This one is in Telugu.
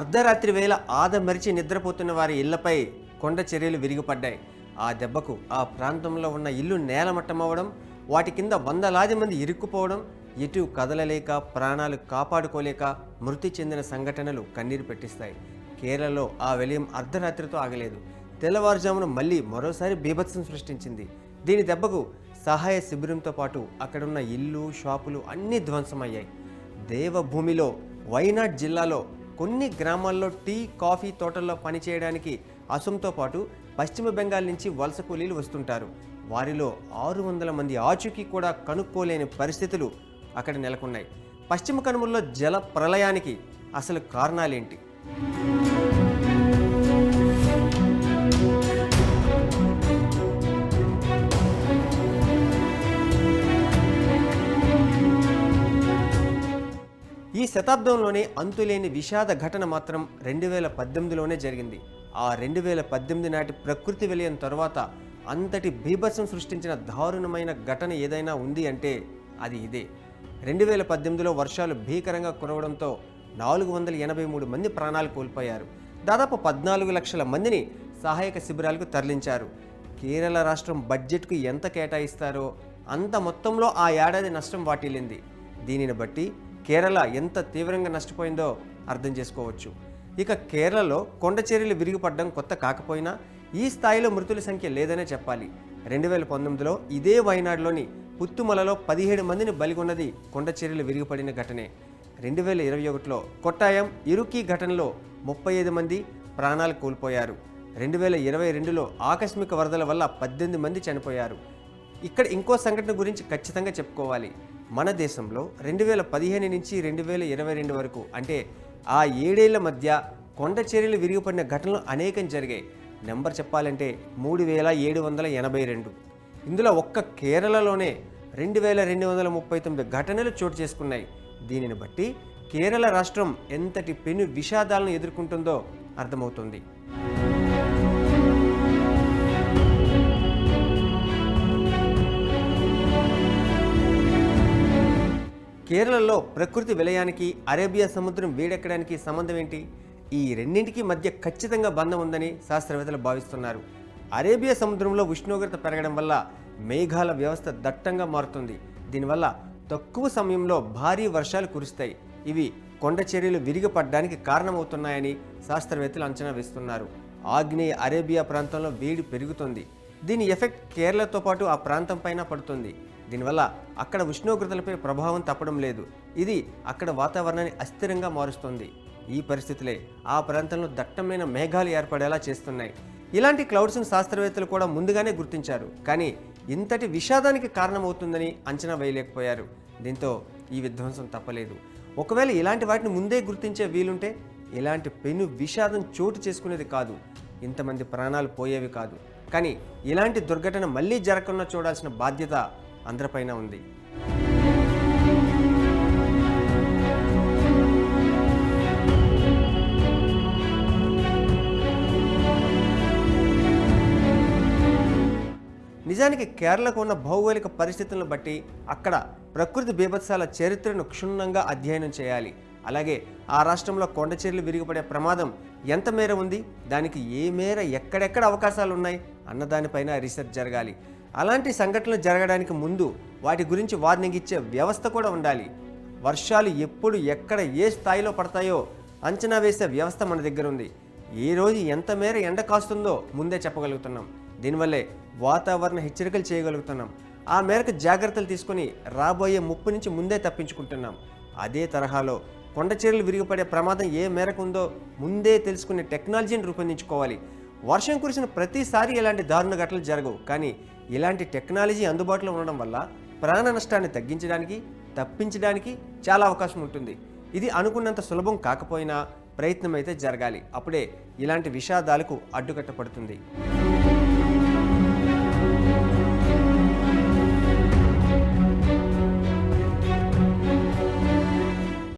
అర్ధరాత్రి వేళ ఆదమరిచి నిద్రపోతున్న వారి ఇళ్ళపై కొండ చర్యలు విరిగిపడ్డాయి. ఆ దెబ్బకు ఆ ప్రాంతంలో ఉన్న ఇల్లు నేలమట్టమవ్వడం వాటి కింద వందలాది మంది ఇరుక్కుపోవడం ఎటు కదలలేక ప్రాణాలు కాపాడుకోలేక మృతి చెందిన సంఘటనలు కన్నీరు పెట్టిస్తాయి. కేరళలో ఆ విలయం అర్ధరాత్రితో ఆగలేదు. తెల్లవారుజామున మళ్ళీ మరోసారి బీభత్సం సృష్టించింది. దీని దెబ్బకు సహాయ శిబిరంతో పాటు అక్కడున్న ఇల్లు షాపులు అన్నీ ధ్వంసమయ్యాయి. దేవభూమిలో వైనాడ్ జిల్లాలో కొన్ని గ్రామాల్లో టీ కాఫీ తోటల్లో పనిచేయడానికి అసోంతో పాటు పశ్చిమ బెంగాల్ నుంచి వలస కూలీలు వస్తుంటారు. వారిలో ఆరు వందల మంది ఆచూకీ కూడా కనుక్కోలేని పరిస్థితులు అక్కడ నెలకొన్నాయి. పశ్చిమ కనుమల్లో జల ప్రళయానికి అసలు కారణాలేంటి? ఈ శతాబ్దంలోనే అంతులేని విషాద ఘటన మాత్రం రెండు వేల పద్దెనిమిదిలోనే జరిగింది. ఆ రెండు వేల పద్దెనిమిది నాటి ప్రకృతి విలయం తర్వాత అంతటి బీభత్సం సృష్టించిన దారుణమైన ఘటన ఏదైనా ఉంది అంటే అది ఇదే. రెండు వేల పద్దెనిమిదిలో వర్షాలు భీకరంగా కురవడంతో నాలుగు వందల ఎనభై మూడు మంది ప్రాణాలు కోల్పోయారు. దాదాపు పద్నాలుగు లక్షల మందిని సహాయక శిబిరాలకు తరలించారు. కేరళ రాష్ట్రం బడ్జెట్కు ఎంత కేటాయిస్తారో అంత మొత్తంలో ఆ ఏడాది నష్టం వాటిల్లింది. దీనిని బట్టి కేరళ ఎంత తీవ్రంగా నష్టపోయిందో అర్థం చేసుకోవచ్చు. ఇక కేరళలో కొండచేరీలు విరిగిపడడం కొత్త కాకపోయినా ఈ స్థాయిలో మృతుల సంఖ్య లేదనే చెప్పాలి. రెండు వేల పంతొమ్మిదిలో ఇదే వయనాడులోని పుత్తుమలలో పదిహేడు మందిని బలిగొన్నది కొండచేరీలు విరిగిపడిన ఘటనే. రెండు వేల ఇరవై ఒకటిలో కొట్టాయం ఇరుకీ ఘటనలో ముప్పై ఐదు మంది ప్రాణాలు కోల్పోయారు. రెండు వేల ఇరవై రెండులో ఆకస్మిక వరదల వల్ల పద్దెనిమిది మంది చనిపోయారు. ఇక్కడ ఇంకో సంఘటన గురించి ఖచ్చితంగా చెప్పుకోవాలి. మన దేశంలో రెండు వేల పదిహేను నుంచి రెండు వేల ఇరవై రెండు వరకు అంటే ఆ ఏడేళ్ళ మధ్య కొండ చర్యలు విరిగిపడిన ఘటనలు అనేకం జరిగాయి. నెంబర్ చెప్పాలంటే మూడు వేల ఏడు వందల ఎనభై రెండు. ఇందులో ఒక్క కేరళలోనే రెండు వేల రెండు వందల ముప్పై తొమ్మిది ఘటనలు చోటు చేసుకున్నాయి. దీనిని బట్టి కేరళ రాష్ట్రం ఎంతటి పెను విషాదాలను ఎదుర్కొంటుందో అర్థమవుతుంది. కేరళలో ప్రకృతి విలయానికి అరేబియా సముద్రం వేడెక్కడానికి సంబంధం ఏంటి? ఈ రెండింటికి మధ్య ఖచ్చితంగా బంధం ఉందని శాస్త్రవేత్తలు భావిస్తున్నారు. అరేబియా సముద్రంలో ఉష్ణోగ్రత పెరగడం వల్ల మేఘాల వ్యవస్థ దట్టంగా మారుతుంది. దీనివల్ల తక్కువ సమయంలో భారీ వర్షాలు కురుస్తాయి. ఇవి కొండ చర్యలు విరిగిపడడానికి కారణమవుతున్నాయని శాస్త్రవేత్తలు అంచనా వేస్తున్నారు. ఆగ్నేయ అరేబియా ప్రాంతంలో వేడి పెరుగుతుంది. దీని ఎఫెక్ట్ కేరళతో పాటు ఆ ప్రాంతం పైన పడుతుంది. దీనివల్ల అక్కడ ఉష్ణోగ్రతలపై ప్రభావం తప్పడం లేదు. ఇది అక్కడ వాతావరణాన్ని అస్థిరంగా మారుస్తుంది. ఈ పరిస్థితులే ఆ ప్రాంతంలో దట్టమైన మేఘాలు ఏర్పడేలా చేస్తున్నాయి. ఇలాంటి క్లౌడ్స్ను శాస్త్రవేత్తలు కూడా ముందుగానే గుర్తించారు. కానీ ఇంతటి విషాదానికి కారణమవుతుందని అంచనా వేయలేకపోయారు. దీంతో ఈ విధ్వంసం తప్పలేదు. ఒకవేళ ఇలాంటి వాటిని ముందే గుర్తించే వీలుంటే ఇలాంటి పెను విషాదం చోటు చేసుకునేది కాదు. ఇంతమంది ప్రాణాలు పోయేవి కాదు. కానీ ఇలాంటి దుర్ఘటన మళ్ళీ జరగకుండా చూడాల్సిన బాధ్యత అందరిపైన ఉంది. నిజానికి కేరళకు ఉన్న భౌగోళిక పరిస్థితులను బట్టి అక్కడ ప్రకృతి బీభత్సాల చరిత్రను క్షుణ్ణంగా అధ్యయనం చేయాలి. అలాగే ఆ రాష్ట్రంలో కొండచర్యలు విరిగిపడే ప్రమాదం ఎంత మేర ఉంది? దానికి ఏ మేర ఎక్కడెక్కడ అవకాశాలు ఉన్నాయి? అన్నదానిపైన రీసెర్చ్ జరగాలి. అలాంటి సంఘటనలు జరగడానికి ముందు వాటి గురించి వార్నింగ్ ఇచ్చే వ్యవస్థ కూడా ఉండాలి. వర్షాలు ఎప్పుడు ఎక్కడ ఏ స్థాయిలో పడతాయో అంచనా వేసే వ్యవస్థ మన దగ్గర ఉంది. ఏ రోజు ఎంత మేర ఎండ కాస్తుందో ముందే చెప్పగలుగుతున్నాం. దీనివల్లే వాతావరణ హెచ్చరికలు చేయగలుగుతున్నాం. ఆ మేరకు జాగ్రత్తలు తీసుకొని రాబోయే ముప్పు నుంచి ముందే తప్పించుకుంటున్నాం. అదే తరహాలో కొండ చీరలు విరిగిపడే ప్రమాదం ఏ మేరకు ఉందో ముందే తెలుసుకునే టెక్నాలజీని రూపొందించుకోవాలి. వర్షం కురిసిన ప్రతిసారి ఇలాంటి దారుణ ఘటనలు జరగవు. కానీ ఇలాంటి టెక్నాలజీ అందుబాటులో ఉండడం వల్ల ప్రాణ నష్టాన్ని తగ్గించడానికి తప్పించడానికి చాలా అవకాశం ఉంటుంది. ఇది అనుకున్నంత సులభం కాకపోయినా ప్రయత్నం అయితే జరగాలి. అప్పుడే ఇలాంటి విషాదాలకు అడ్డుకట్టపడుతుంది